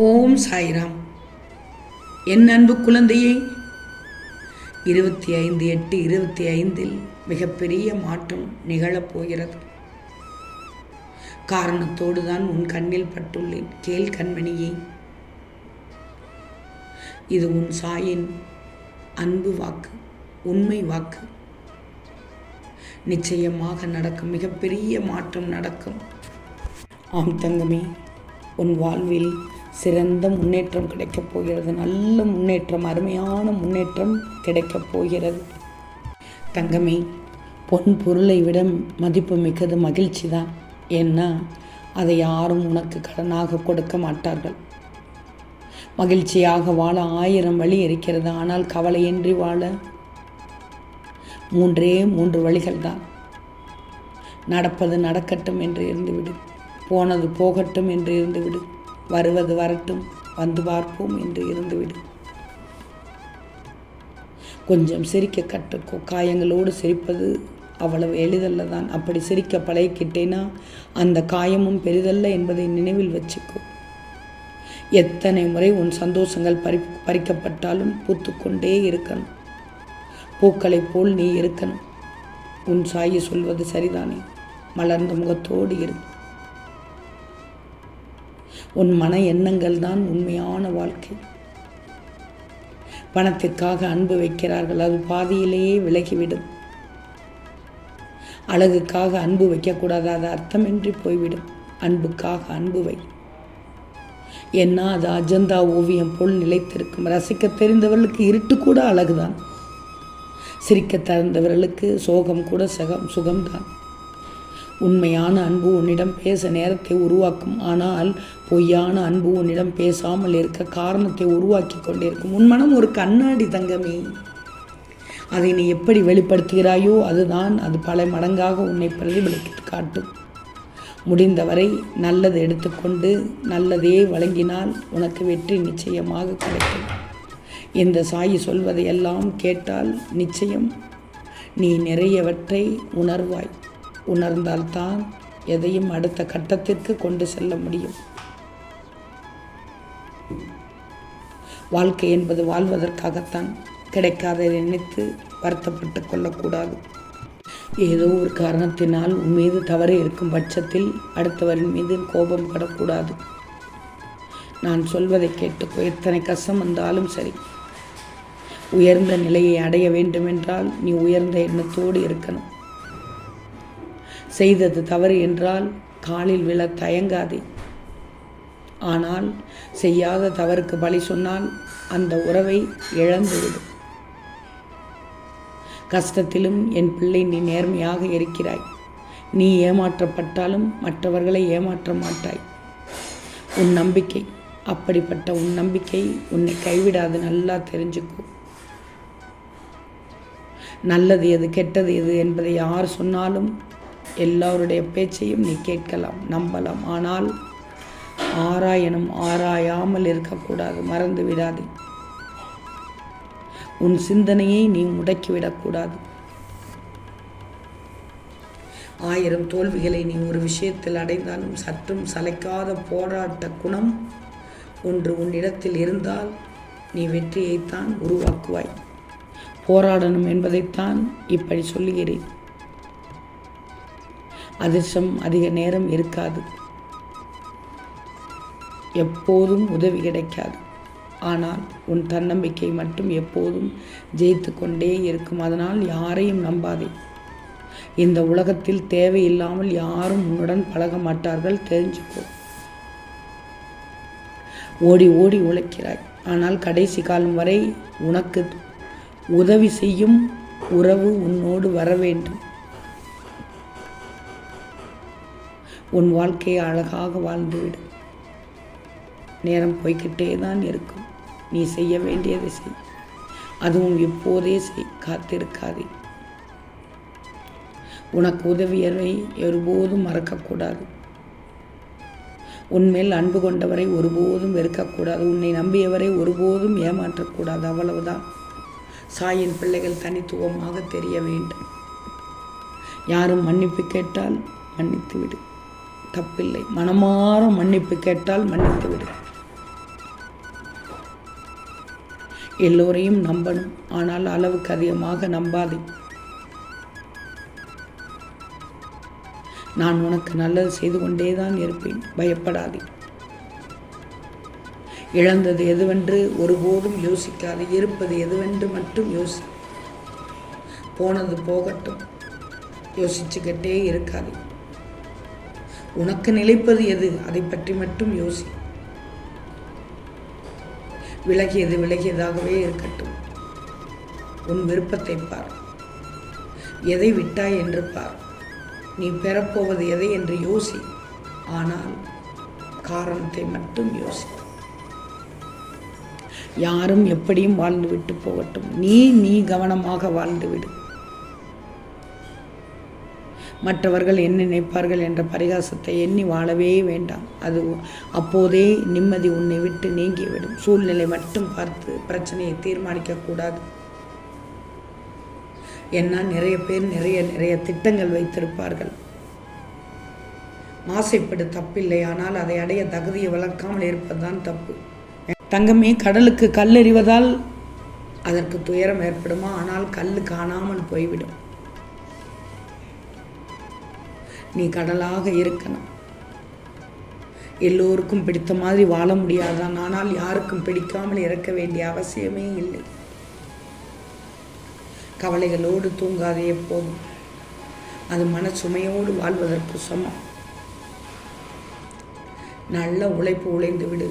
ஓம் சாய்ராம். என் அன்பு குழந்தையே இருபத்தி ஐந்து எட்டு இருபத்தி ஐந்தில் மிகப்பெரிய மாற்றம் நிகழப்போகிறது காரணத்தோடு தான் உன் கண்ணில் பட்டுள்ளேன். கேள் கண்மணியே. இது உன் சாயின் அன்பு வாக்கு உண்மை வாக்கு. நிச்சயமாக நடக்கும் மிகப்பெரிய மாற்றம் நடக்கும். ஆம் தங்கமே உன் வாழ்வில் சிறந்த முன்னேற்றம் கிடைக்கப் போகிறது. நல்ல முன்னேற்றம் அருமையான முன்னேற்றம் கிடைக்கப் போகிறது. தங்கமே பொன் பொருளை விட மதிப்பு மிக்கது மகிழ்ச்சி தான் ஏன்னா அதை யாரும் உனக்கு கடனாக கொடுக்க மாட்டார்கள். மகிழ்ச்சியாக வாழ ஆயிரம் வழி இருக்கிறது. ஆனால் கவலையின்றி வாழ மூன்றே மூன்று வழிகள் தான் நடப்பது நடக்கட்டும் என்று இருந்துவிடு. போனது போகட்டும் என்று இருந்துவிடு. வருவது வரட்டும் வந்து பார்ப்போம் என்று இருந்துவிடும். கொஞ்சம் சிரிக்க கற்றுக்கோ காயங்களோடு சிரிப்பது அவ்வளவு எளிதல்ல தான் அப்படி சிரிக்க பழகிக்கிட்டேன்னா அந்த காயமும் பெரிதல்ல என்பதை நினைவில் வச்சுக்கோ. எத்தனை முறை உன் சந்தோஷங்கள் பறி பறிக்கப்பட்டாலும் பூத்துக்கொண்டே இருக்கணும். பூக்களைப் போல் நீ இருக்கணும். உன் சாயி சொல்வது சரிதானே? மலர்ந்த முகத்தோடு இருக்கும் உன் மன எண்ணங்கள் தான் உண்மையான வாழ்க்கை. பணத்திற்காக அன்பு வைக்கிறார்கள் அது பாதியிலேயே விலகிவிடும். அழகுக்காக அன்பு வைக்கக்கூடாது அது அர்த்தமின்றி போய்விடும். அன்புக்காக அன்பு வை. ஏன்னா அது அஜந்தா ஓவியம் போல் நிலைத்திருக்கும். ரசிக்க தெரிந்தவர்களுக்கு இருட்டு கூட அழகுதான். சிரிக்க தகுந்தவர்களுக்கு சோகம் கூட சகம் சுகம்தான். உண்மையான அன்பு உன்னிடம் பேச நேரத்தை உருவாக்கும். ஆனால் பொய்யான அன்பு உன்னிடம் பேசாமல் இருக்க காரணத்தை உருவாக்கி கொண்டிருக்கும். உன் மனம் ஒரு கண்ணாடி தங்கமே. அதை நீ எப்படி வெளிப்படுத்துகிறாயோ அதுதான் அது பல மடங்காக உன்னை பிரதிபலித்து காட்டும். முடிந்தவரை நல்லது எடுத்துக்கொண்டு நல்லதே வழங்கினால் உனக்கு வெற்றி நிச்சயமாக கிடைக்கும். இந்த சாயி சொல்வதையெல்லாம் கேட்டால் நிச்சயம் நீ நிறையவற்றை உணர்வாய். உணர்ந்தால்தான் எதையும் அடுத்த கட்டத்திற்கு கொண்டு செல்ல முடியும். வாழ்க்கை என்பது வாழ்வதற்காகத்தான் கிடைக்காததை நினைத்து வருத்தப்பட்டு கொள்ளக்கூடாது. ஏதோ ஒரு காரணத்தினால் உன் மீது தவறு இருக்கும் பட்சத்தில் அடுத்தவரின் மீது கோபம் படக்கூடாது நான் சொல்வதை கேட்டுக்கோ எத்தனை கஷ்டம் வந்தாலும் சரி. உயர்ந்த நிலையை அடைய வேண்டுமென்றால் நீ உயர்ந்த எண்ணத்தோடு இருக்கணும். செய்தது தவறு என்றால் காலில் விழ தயங்காதே. ஆனால் செய்யாத தவறுக்கு பலி சொன்னால் அந்த உறவை இழந்துவிடும் கஷ்டத்திலும் என் பிள்ளை நீ நேர்மையாக இருக்கிறாய். நீ ஏமாற்றப்பட்டாலும் மற்றவர்களை ஏமாற்ற மாட்டாய். உன் நம்பிக்கை அப்படிப்பட்ட உன் நம்பிக்கை உன்னை கைவிடாது நல்லா தெரிஞ்சுக்கும் நல்லது எது கெட்டது எது என்பதை யார் சொன்னாலும் எல்லாருடைய பேச்சையும் நீ கேட்கலாம் நம்பலாம். ஆனால் ஆராயணும் ஆராயாமல் இருக்கக்கூடாது. மறந்து விடாதே. உன் சிந்தனையை நீ முடக்கிவிடக்கூடாது. ஆயிரம் தோல்விகளை நீ ஒரு விஷயத்தில் அடைந்தாலும் சற்றும் சளைக்காத போராட்ட குணம் ஒன்று உன்னிடத்தில் இருந்தால் நீ வெற்றியைத்தான் உருவாக்குவாய். போராடணும் என்பதைத்தான் இப்படி சொல்லுகிறேன். அதிர்ஷ்டம் அதிக நேரம் இருக்காது. எப்போதும் உதவி கிடைக்காது. ஆனால் உன் தன்னம்பிக்கை மட்டும் எப்போதும் ஜெயித்து கொண்டே இருக்கும். அதனால் யாரையும் நம்பாதே. இந்த உலகத்தில் தேவையில்லாமல் யாரும் உன்னுடன் பழக மாட்டார்கள். தெரிஞ்சுக்கோ. ஓடி ஓடி உழைக்கிறாய். ஆனால் கடைசி காலம் வரை உனக்கு உதவி செய்யும் உறவு உன்னோடு வர வேண்டும். உன் வாழ்க்கையை அழகாக வாழ்ந்துவிடு. நேரம் போய்கிட்டே தான் இருக்கும். நீ செய்ய வேண்டியதை செய். அதுவும் இப்போதே செய். காத்திருக்காதே. உனக்கு உதவியவை ஒருபோதும் மறக்கக்கூடாது. உன்மேல் அன்பு கொண்டவரை ஒருபோதும் வெறுக்கக்கூடாது. உன்னை நம்பியவரை ஒருபோதும் ஏமாற்றக்கூடாது. அவ்வளவுதான். சாயின் பிள்ளைகள் தனித்துவமாக தெரிய வேண்டும். யாரும் மன்னிப்பு கேட்டால் மன்னித்து விடு தப்பில்லை. மனமாற மன்னிப்பு கேட்டால் மன்னித்து விடு. எல்லோரையும் நம்பணும். ஆனால் அளவுக்கு அதிகமாக நம்பாதே. நான் உனக்கு நல்லது செய்து கொண்டே தான் இருப்பேன். பயப்படாதே. இழந்தது எதுவென்று ஒருபோதும் யோசிக்காது. இருப்பது எதுவென்று மட்டும் யோசி. போனது போகட்டும். யோசிச்சுக்கிட்டே இருக்காது. உனக்கு நிலைப்பது எது? அதை பற்றி மட்டும் யோசி. விலகியது விலகியதாகவே இருக்கட்டும். உன் விருப்பத்தை பார். எதை விட்டாய் என்று பார். நீ பெறப்போவது எதை என்று யோசி. ஆனால் காரணத்தை மட்டும் யோசி. யாரும் எப்படியும் வாழ்ந்து விட்டு போகட்டும். நீ நீ கவனமாக வாழ்ந்துவிடு. மற்றவர்கள் என்ன நினைப்பார்கள் என்ற பரிகாசத்தை எண்ணி வாழவே வேண்டாம். அது அப்போதே நிம்மதி உன்னை விட்டு நீங்கிவிடும். சூழ்நிலை மட்டும் பார்த்து பிரச்சனையை தீர்மானிக்கக்கூடாது ஏன்னா நிறைய பேர் நிறைய நிறைய திட்டங்கள் வைத்திருப்பார்கள். மாசைப்படு தப்பில்லை. ஆனால் அதை அடைய தகுதியை வளர்க்காமல் இருப்பதுதான் தப்பு. தங்கமே கடலுக்கு கல் எறிவதால் அதற்கு துயரம் ஏற்படுமா? ஆனால் கல் காணாமல் போய்விடும். நீ கடலாக இருக்கணும். எல்லோருக்கும் பிடித்த மாதிரி வாழ முடியாதான். ஆனால் யாருக்கும் பிடிக்காமல் இறக்க வேண்டிய அவசியமே இல்லை. கவலைகளோடு தூங்காதே எப்போதும் அது மனச்சுமையோடு வாழ்வதற்கு சமம். நல்ல உழைப்பு உழைந்து விடு.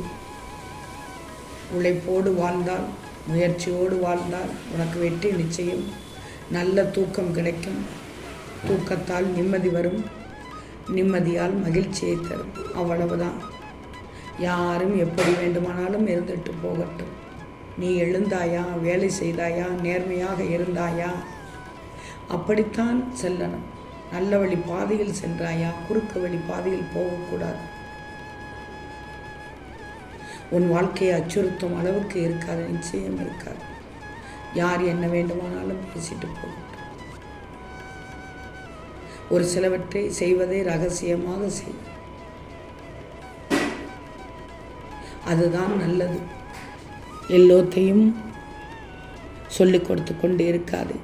உழைப்போடு வாழ்ந்தால் முயற்சியோடு வாழ்ந்தால் உனக்கு வெற்றி நிச்சயம். நல்ல தூக்கம் கிடைக்கும். தூக்கத்தால் நிம்மதி வரும். நிம்மதியால் மகிழ்ச்சியை தரும். அவ்வளவுதான். யாரும் எப்படி வேண்டுமானாலும் இருந்துட்டு போகட்டும். நீ எழுந்தாயா வேலை செய்தாயா நேர்மையாக இருந்தாயா? அப்படித்தான் செல்லணும். நல்ல வழி பாதையில் சென்றாயா குறுக்கு வழி பாதையில் போகக்கூடாது. உன் வாழ்க்கையை அச்சுறுத்தும் அளவுக்கு இருக்காது நிச்சயம் இருக்காது. யார் என்ன வேண்டுமானாலும் பேசிட்டு போகும் ஒரு சிலவற்றை செய்வதை ரகசியமாக செய். அதுதான் நல்லது. எல்லோத்தையும் சொல்லிக் கொடுத்து கொண்டு இருக்காது.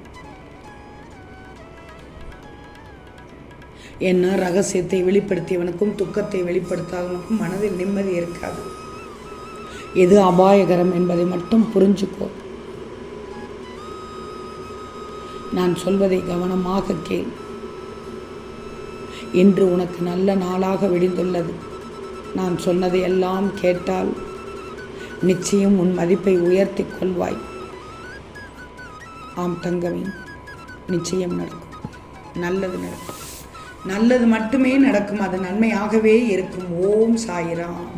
ஏன்னா ரகசியத்தை வெளிப்படுத்தியவனுக்கும் துக்கத்தை வெளிப்படுத்தாதவனுக்கும் மனதில் நிம்மதி இருக்காது. எது அபாயகரம் என்பதை மட்டும் புரிஞ்சுக்கோ. நான் சொல்வதை கவனமாக கேள். இன்று உனக்கு நல்ல நாளாக விடிந்துள்ளது. நான் சொன்னதை எல்லாம் கேட்டால் நிச்சயம் உன் மதிப்பை உயர்த்தி கொள்வாய். ஆம் தங்கமே நிச்சயம் நடக்கும். நல்லது நடக்கும். நல்லது மட்டுமே நடக்கும். அது நன்மையாகவே இருக்கும். ஓம் சாயிராம்.